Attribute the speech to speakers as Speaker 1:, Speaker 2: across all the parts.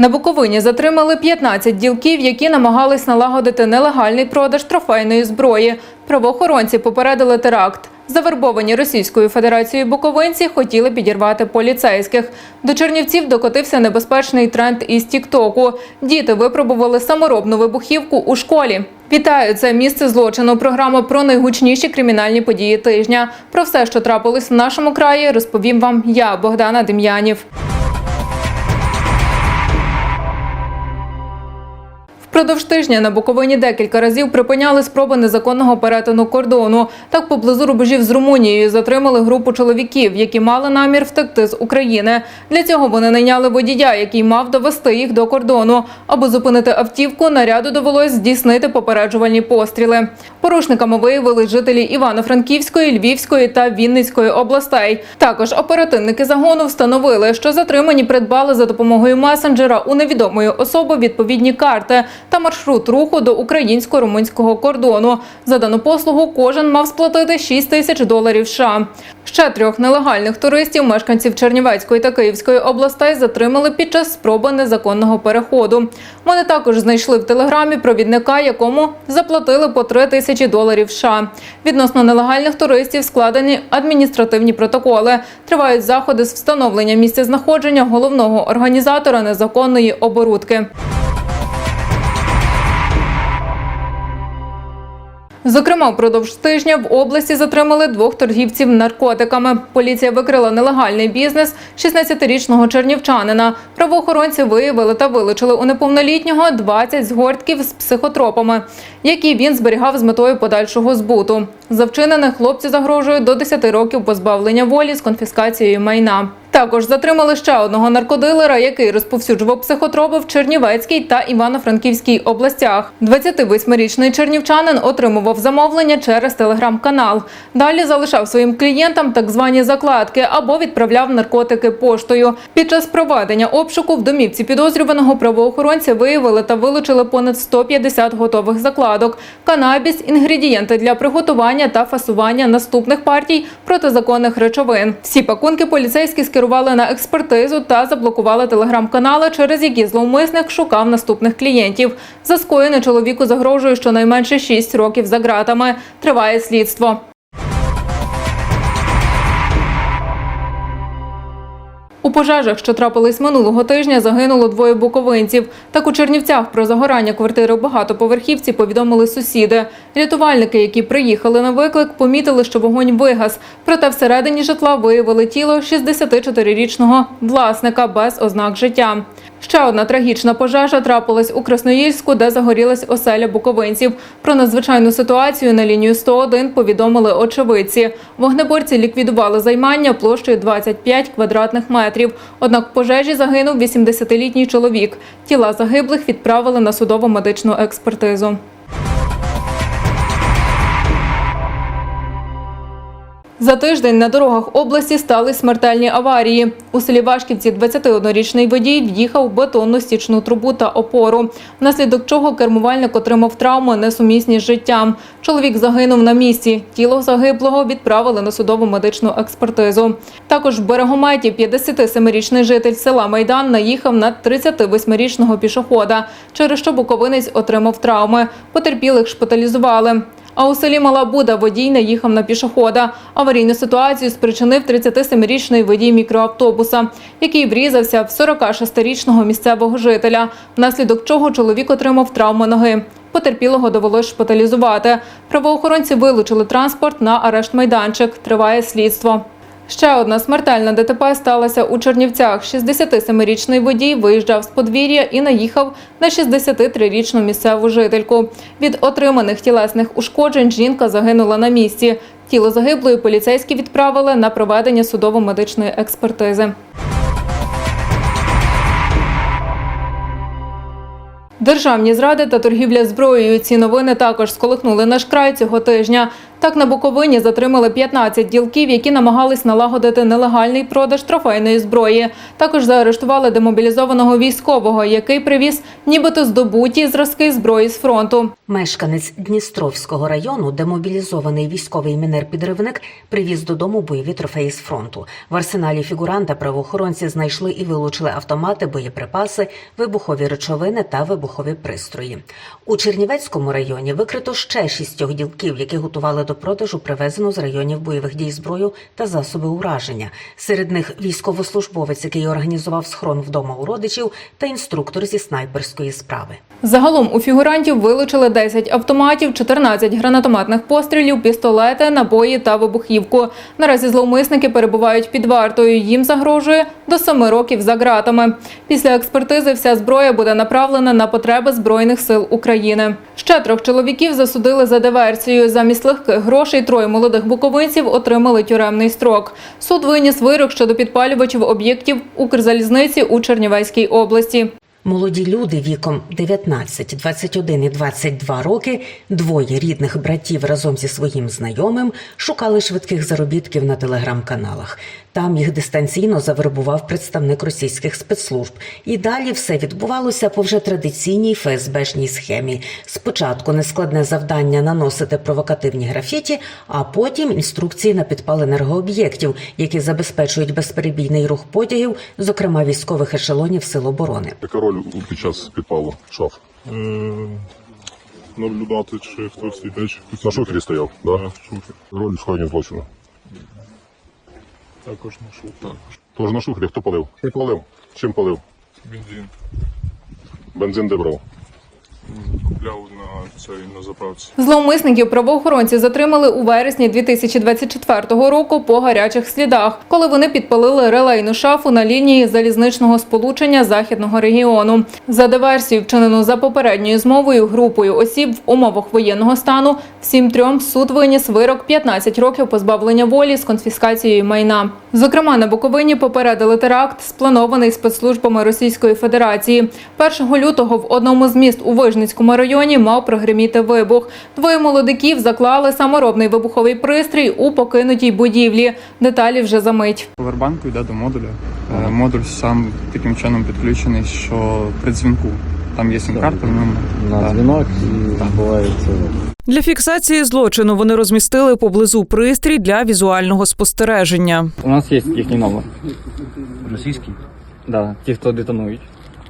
Speaker 1: На Буковині затримали 15 ділків, які намагались налагодити нелегальний продаж трофейної зброї. Правоохоронці попередили теракт. Завербовані Російською Федерацією буковинці хотіли підірвати поліцейських. До Чернівців докотився небезпечний тренд із Тіктоку. Діти випробували саморобну вибухівку у школі. Вітаю! Це місце злочину. Програма про найгучніші кримінальні події тижня. Про все, що трапилось в нашому краї, розповім вам я, Богдана Дем'янів. Впродовж тижня на Буковині декілька разів припиняли спроби незаконного перетину кордону. Так поблизу рубежів з Румунією затримали групу чоловіків, які мали намір втекти з України. Для цього вони найняли водія, який мав довести їх до кордону. Аби зупинити автівку, наряду довелось здійснити попереджувальні постріли. Порушниками виявили жителі Івано-Франківської, Львівської та Вінницької областей. Також оперативники загону встановили, що затримані придбали за допомогою месенджера у невідомої особи відповідні карти та маршрут руху до українсько-румунського кордону. За дану послугу кожен мав сплатити 6 тисяч доларів США. Ще трьох нелегальних туристів, мешканців Чернівецької та Київської областей, затримали під час спроби незаконного переходу. Вони також знайшли в телеграмі провідника, якому заплатили по 3 тисячі доларів США. Відносно нелегальних туристів складені адміністративні протоколи. Тривають заходи з встановлення місця знаходження головного організатора незаконної оборудки. Зокрема, впродовж тижня в області затримали двох торгівців наркотиками. Поліція викрила нелегальний бізнес 16-річного чернівчанина. Правоохоронці виявили та вилучили у неповнолітнього 20 згортків з психотропами, які він зберігав з метою подальшого збуту. За вчинене хлопці загрожують до 10 років позбавлення волі з конфіскацією майна. Також затримали ще одного наркодилера, який розповсюджував психотропи в Чернівецькій та Івано-Франківській областях. 28-річний чернівчанин отримував замовлення через телеграм-канал. Далі залишав своїм клієнтам так звані закладки або відправляв наркотики поштою. Під час проведення обшуку в домівці підозрюваного правоохоронці виявили та вилучили понад 150 готових закладок, канабіс, інгредієнти для приготування та фасування наступних партій протизаконних речовин. Всі пакунки поліцейські скерували на експертизу та заблокували телеграм-канали, через які зловмисник шукав наступних клієнтів. За скоєне чоловіку загрожує щонайменше 6 років за ґратами. Триває слідство. У пожежах, що трапились минулого тижня, загинуло двоє буковинців. Так у Чернівцях про загорання квартири в багатоповерхівці повідомили сусіди. Рятувальники, які приїхали на виклик, помітили, що вогонь вигас. Проте всередині житла виявили тіло 64-річного власника без ознак життя. Ще одна трагічна пожежа трапилась у Красноїльську, де загорілась оселя буковинців. Про надзвичайну ситуацію на лінію 101 повідомили очевидці. Вогнеборці ліквідували займання площею 25 квадратних метрів. Однак в пожежі загинув 80-літній чоловік. Тіла загиблих відправили на судово-медичну експертизу. За тиждень на дорогах області стали смертельні аварії. У селі Вашківці 21-річний водій в'їхав в бетонну стічну трубу та опору, внаслідок чого кермувальник отримав травми, несумісні з життям. Чоловік загинув на місці. Тіло загиблого відправили на судову медичну експертизу. Також в Берегометі 57-річний житель села Майдан наїхав на 38-річного пішохода, через що буковинець отримав травми. Потерпілих шпиталізували. А у селі Малабуда водій не їхав на пішохода. Аварійну ситуацію спричинив 37-річний водій мікроавтобуса, який врізався в 46-річного місцевого жителя, внаслідок чого чоловік отримав травму ноги. Потерпілого довелось шпиталізувати. Правоохоронці вилучили транспорт на арешт майданчик. Триває слідство. Ще одна смертельна ДТП сталася у Чернівцях. 67-річний водій виїжджав з подвір'я і наїхав на 63-річну місцеву жительку. Від отриманих тілесних ушкоджень жінка загинула на місці. Тіло загиблої поліцейські відправили на проведення судово-медичної експертизи. Державні зради та торгівля зброєю. Ці новини також сколихнули наш край цього тижня. Так на Буковині затримали 15 ділків, які намагались налагодити нелегальний продаж трофейної зброї. Також заарештували демобілізованого військового, який привіз нібито здобуті зразки зброї з фронту.
Speaker 2: Мешканець Дністровського району, демобілізований військовий мінер-підривник, привіз додому бойові трофеї з фронту. В арсеналі фігуранта правоохоронці знайшли і вилучили автомати, боєприпаси, вибухові речовини та вибухові пристрої. У Чернівецькому районі викрито ще шістьох ділків, які готували до продажу привезену з районів бойових дій зброю та засоби ураження. Серед них військовослужбовець, який організував схрон вдома у родичів, та інструктор зі снайперської справи.
Speaker 1: Загалом у фігурантів вилучили 10 автоматів, 14 гранатометних пострілів, пістолети, набої та вибухівку. Наразі зловмисники перебувають під вартою. Їм загрожує до 7 років за ґратами. Після експертизи вся зброя буде направлена на потреби Збройних сил України. Ще трьох чоловіків засудили за диверсію. Замість легких грошей троє молодих буковинців отримали тюремний строк. Суд виніс вирок щодо підпалювачів об'єктів Укрзалізниці у Чернівецькій області.
Speaker 2: Молоді люди віком 19, 21 і 22 роки, двоє рідних братів разом зі своїм знайомим шукали швидких заробітків на телеграм-каналах. Там їх дистанційно завербував представник російських спецслужб. І далі все відбувалося по вже традиційній ФСБшній схемі. Спочатку нескладне завдання наносити провокативні графіті, а потім інструкції на підпал енергооб'єктів, які забезпечують безперебійний рух потягів, зокрема військових ешелонів Сил оборони.
Speaker 3: Роль під час підпалу шаф?
Speaker 4: наблюдати, чи хтось йде, чи хтось
Speaker 3: На шухері стояв, да?
Speaker 4: Да, шухер.
Speaker 3: Роль скоєння злочину.
Speaker 4: Також на шухер.
Speaker 3: Тож на шухері хто палив? Ти палив? Чим палив?
Speaker 4: Бензин
Speaker 3: Бензин де брав?
Speaker 4: Купляв на цей на заправці.
Speaker 1: Зловмисників правоохоронці затримали у вересні 2024 року по гарячих слідах, коли вони підпалили релейну шафу на лінії залізничного сполучення західного регіону. За диверсію, вчинену за попередньою змовою групою осіб в умовах воєнного стану, всім трьом суд виніс вирок 15 років позбавлення волі з конфіскацією майна. Зокрема, на Буковині попередили теракт, спланований спецслужбами Російської Федерації. 1 лютого в одному з міст у Вижницькому районі мав прогреміти вибух. Двоє молодиків заклали саморобний вибуховий пристрій у покинутій будівлі. Деталі вже за мить.
Speaker 5: Повербанку йде до модуля. Е, Модуль сам таким чином підключений, що при дзвінку там є сім-карта
Speaker 6: на
Speaker 5: Так.
Speaker 6: дзвінок і відбувається.
Speaker 7: Для фіксації злочину вони розмістили поблизу пристрій для візуального спостереження.
Speaker 6: У нас є їхній номер. Російський? Да, ті, хто детонують.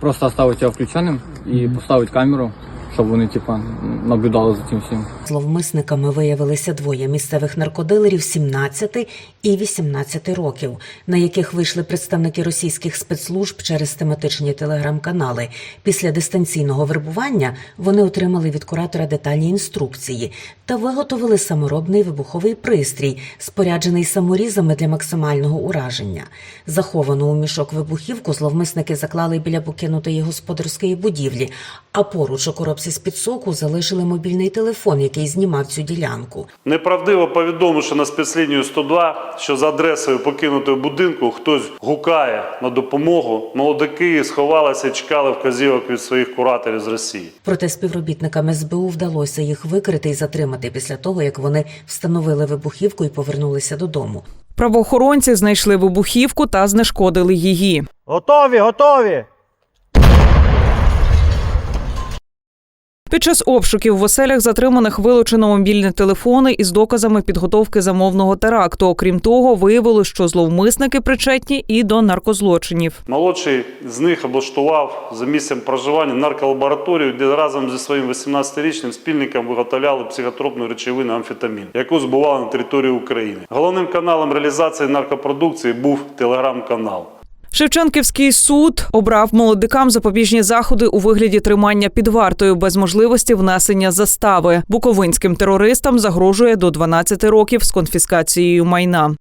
Speaker 6: Просто оставить його включеним і поставить камеру, щоб вони, типа, наблюдали за цим всім.
Speaker 2: Зловмисниками виявилися двоє місцевих наркодилерів 17 і 18 років, на яких вийшли представники російських спецслужб через тематичні телеграм-канали. Після дистанційного вербування вони отримали від куратора детальні інструкції та виготовили саморобний вибуховий пристрій, споряджений саморізами для максимального ураження. Заховану у мішок вибухівку зловмисники заклали біля покинутої господарської будівлі, а поруч у коробці з-під соку залишили мобільний телефон, який знімав цю ділянку.
Speaker 8: Неправдиво повідомивши на спецлінію 102, що за адресою покинутого будинку хтось гукає на допомогу, молодики сховалися і чекали вказівок від своїх кураторів з Росії.
Speaker 2: Проте співробітникам СБУ вдалося їх викрити і затримати після того, як вони встановили вибухівку і повернулися додому.
Speaker 7: Правоохоронці знайшли вибухівку та знешкодили її.
Speaker 9: Готові, готові!
Speaker 7: Під час обшуків в оселях затриманих вилучено мобільні телефони із доказами підготовки замовного теракту. Окрім того, виявилось, що зловмисники причетні і до наркозлочинів.
Speaker 8: Молодший з них облаштував за місцем проживання нарколабораторію, де разом зі своїм 18-річним спільником виготовляли психотропну речовину амфетамін, яку збували на території України. Головним каналом реалізації наркопродукції був телеграм-канал.
Speaker 7: Шевченківський суд обрав молодикам запобіжні заходи у вигляді тримання під вартою без можливості внесення застави. Буковинським терористам загрожує до 12 років з конфіскацією майна.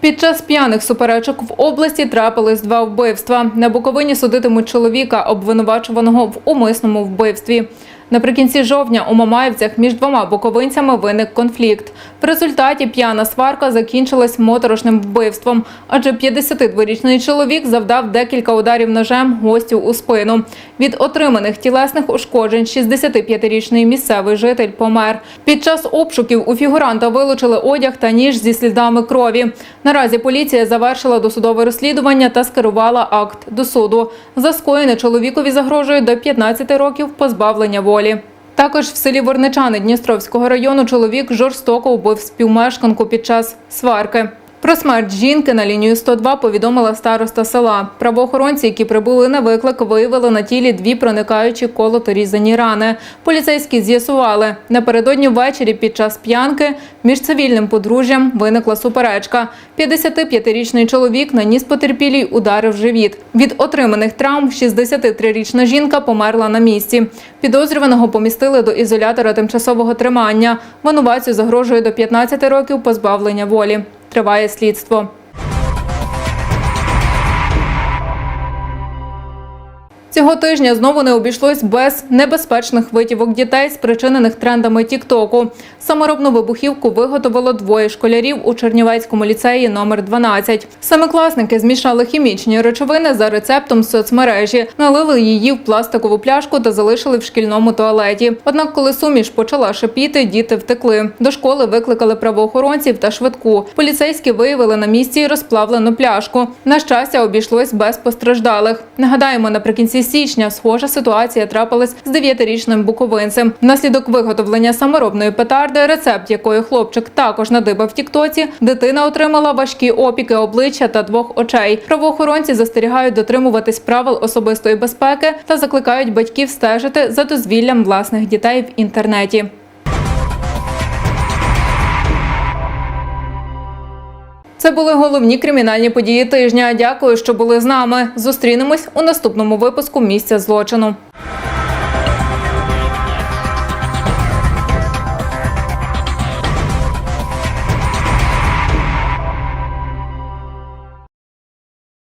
Speaker 1: Під час п'яних суперечок в області трапились два вбивства. На Буковині судитимуть чоловіка, обвинувачуваного в умисному вбивстві. Наприкінці жовтня у Мамаївцях між двома буковинцями виник конфлікт. В результаті п'яна сварка закінчилась моторошним вбивством, адже 52-річний чоловік завдав декілька ударів ножем гостю у спину. Від отриманих тілесних ушкоджень 65-річний місцевий житель помер. Під час обшуків у фігуранта вилучили одяг та ніж зі слідами крові. Наразі поліція завершила досудове розслідування та скерувала акт до суду. За скоєне чоловікові загрожує до 15 років позбавлення волі. Також в селі Ворничани Дністровського району чоловік жорстоко вбив співмешканку під час сварки. Про смерть жінки на лінію 102 повідомила староста села. Правоохоронці, які прибули на виклик, виявили на тілі дві проникаючі колото різані рани. Поліцейські з'ясували, напередодні ввечері під час п'янки між цивільним подружжям виникла суперечка. 55-річний чоловік наніс потерпілій удари в живіт. Від отриманих травм 63-річна жінка померла на місці. Підозрюваного помістили до ізолятора тимчасового тримання. Винуватцю загрожує до 15 років позбавлення волі. Триває слідство. Цього тижня знову не обійшлось без небезпечних витівок дітей, спричинених трендами Тіктоку. Саморобну вибухівку виготовило двоє школярів у Чернівецькому ліцеї номер 12. Семикласники змішали хімічні речовини за рецептом соцмережі, налили її в пластикову пляшку та залишили в шкільному туалеті. Однак, коли суміш почала шипіти, діти втекли. До школи викликали правоохоронців та швидку. Поліцейські виявили на місці розплавлену пляшку. На щастя, обійшлось без постраждалих. Нагадаємо, наприкінці січня схожа ситуація трапилась з дев'ятирічним буковинцем. Внаслідок виготовлення саморобної петарди, рецепт якої хлопчик також надибав в Тіктоці, дитина отримала важкі опіки обличчя та двох очей. Правоохоронці застерігають дотримуватись правил особистої безпеки та закликають батьків стежити за дозвіллям власних дітей в інтернеті. Це були головні кримінальні події тижня. Дякую, що були з нами. Зустрінемось у наступному випуску місця злочину.